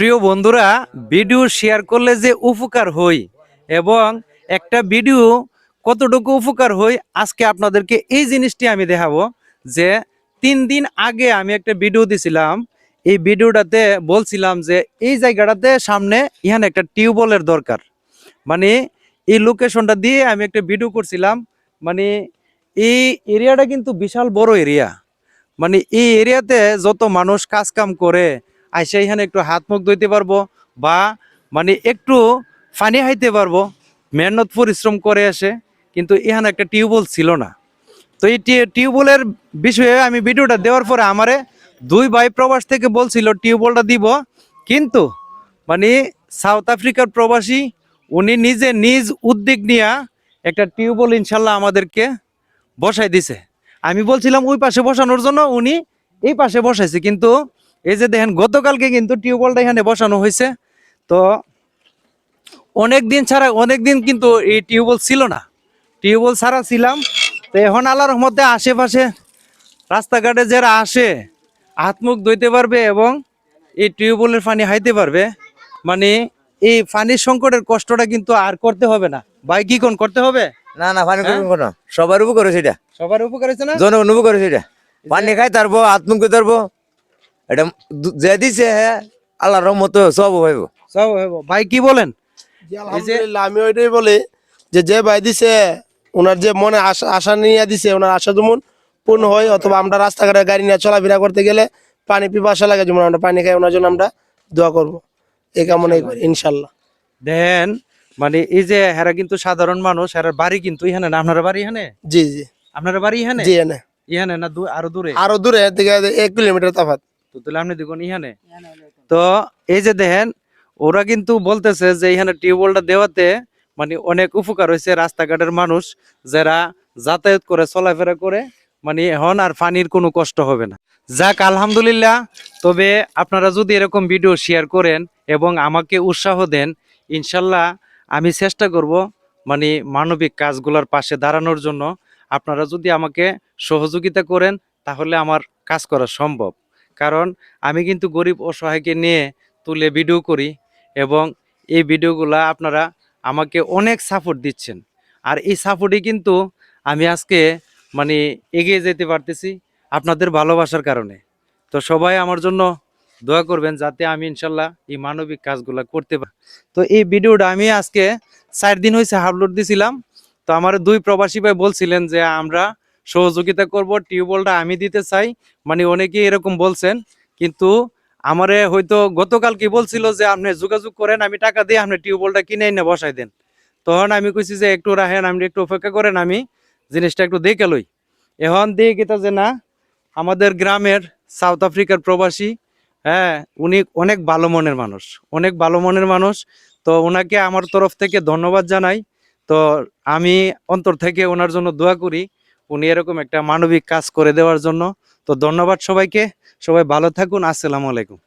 প্রিয় বন্ধুরা, video share করলে যে উপকার হই এবং একটা ভিডিও কতটুকু উপকার হই, আজকে আপনাদেরকে এই জিনিসটি আমি দেখাবো যে তিন দিন আগে আমি একটা ভিডিও দিছিলাম। এই ভিডিওটাতে বলছিলাম যে এই জায়গাটাতে সামনে ইহানে একটা টিউবওয়েলের দরকার। মানে এই লোকেশনটা দিয়ে আমি একটা ভিডিও করছিলাম। মানে এই এরিয়াটা কিন্তু বিশাল বড় এরিয়া মানে এই এরিয়াতে যত মানুষ কাজ কাম করে আইসা এখানে একটু হাত মুখ ধুইতে পারব বা মানে একটু পানি হাইতে পারব। মেহনত, পরিশ্রম করে আসে কিন্তু এখানে একটা টিউবওয়েল ছিল না। তো এই টিউবওয়েলের বিষয়ে আমি ভিডিওটা দেওয়ার পরে আমারে দুই ভাই প্রবাস থেকে বলছিল, টিউবওয়েলটা দিব। কিন্তু মানে সাউথ আফ্রিকার প্রবাসী, উনি নিজে নিজ উদ্যোগ নিয়ে একটা টিউবওয়েল ইনশাল্লাহ আমাদেরকে বসাই দিছে। আমি বলছিলাম, ওই পাশে বসানোর জন্য উনি এই পাশে বসাইছে। কিন্তু এই যে দেখেন গতকালকে কিন্তু টিউবওয়েলটা এখানে বসানো হয়েছে। তো অনেক দিন ছাড়া অনেক দিন কিন্তু এই টিউবওয়েল ছিল না। টিউবওয়েল ছাড়া ছিলাম। তো এখন আল্লাহর মধ্যে আশেপাশে রাস্তাঘাটে যারা আসে হাত মুখ ধুইতে পারবে এবং এই টিউবওয়েলের পানি হাইতে পারবে। মানে এই পানির সংকটের কষ্টটা কিন্তু আর করতে হবে না। ভাই কি কোন করতে হবে? না না পানি হ্যাঁ? কোনো সবার উপকার করে সেটা সবার উপকার হয়েছে না? জনগণ উপর করে সেটা পানি খাই তারপো আত্মুখ তারপো এটা যে দিছে আল্লাহর রহমত সব হইব সব হইব। ভাই কি বলেন? আমি ওইটাই বলি যে যে ভাই দিছে ওনার যে মনে আশা আশা নিয়ে দিছে ওনার আশা যেমন পূর্ণ হয় অথবা আমরা রাস্তাঘাটে গাড়ি নিয়ে চলাফেরা করতে গেলে পানি পিপাসা লাগে যেমন আমরা পানি খাই ওনার জন্য আমরা দোয়া করব। এই কামনাই করি ইনশাল্লাহ দেন মানে এই যে হেরা কিন্তু সাধারণ মানুষ হেরার বাড়ি কিন্তু ইহানে না? আপনার বাড়ি ইহানে জি জি। আপনার বাড়ি ইহানে জি এনে ইহানে না আরও দূরে? আরও দূরে এক কিলোমিটার তফাৎ। তো তাহলে আপনি দেখুন ইহানে। তো এই যে দেখেন ওরা কিন্তু বলতেছে যে এখানে টিউবওয়েলটা দেওয়াতে মানে অনেক উপকার হয়েছে রাস্তাঘাটের মানুষ যারা যাতায়াত করে চলাফেরা করে মানে এখন আর পানির কোনো কষ্ট হবে না। যাক আলহামদুলিল্লাহ তবে আপনারা যদি এরকম ভিডিও শেয়ার করেন এবং আমাকে উৎসাহ দেন ইনশাল্লাহ আমি চেষ্টা করব মানে মানবিক কাজগুলোর পাশে দাঁড়ানোর জন্য। আপনারা যদি আমাকে সহযোগিতা করেন তাহলে আমার কাজ করা সম্ভব। কারণ আমি কিন্তু গরিব অসহায়কে নিয়ে তুলে ভিডিও করি এবং এই ভিডিওগুলা আপনারা আমাকে অনেক সাপোর্ট দিচ্ছেন। আর এই সাপোর্টই কিন্তু আমি আজকে মানে এগিয়ে যেতে পারতেছি আপনাদের ভালোবাসার কারণে। তো সবাই আমার জন্য দোয়া করবেন যাতে আমি ইনশাল্লাহ এই মানবিক কাজগুলা করতে পারি। তো এই ভিডিওটা আমি আজকে চার দিন হয়েছে আপলোড দিছিলাম। তো আমার দুই প্রবাসী ভাই বলছিলেন যে আমরা সহযোগিতা করব, টিউবওয়েলটা আমি দিতে চাই। মানে অনেকেই এরকম বলছেন, কিন্তু আমারে হয়তো গতকাল কি বলছিল যে, আপনি যোগাযোগ করেন, আমি টাকা দিয়ে আপনি টিউবওয়েলটা কিনে এনে বসাই দেন। তখন আমি কইছি যে, একটু রাখেন, আপনি একটু অপেক্ষা করেন, আমি জিনিসটা একটু দেখে লই। এখন দিয়ে গেতা যে, না, আমাদের গ্রামের সাউথ আফ্রিকার প্রবাসী হ্যাঁ উনি অনেক ভালো মনের মানুষ, অনেক ভালো মনের মানুষ। তো ওনাকে আমার তরফ থেকে ধন্যবাদ জানাই। তো আমি অন্তর থেকে ওনার জন্য দোয়া করি উনি এরকম একটা মানবিক কাজ করে দেওয়ার জন্য। তো ধন্যবাদ সবাইকে। সবাই ভালো থাকুন। আসসালামু আলাইকুম।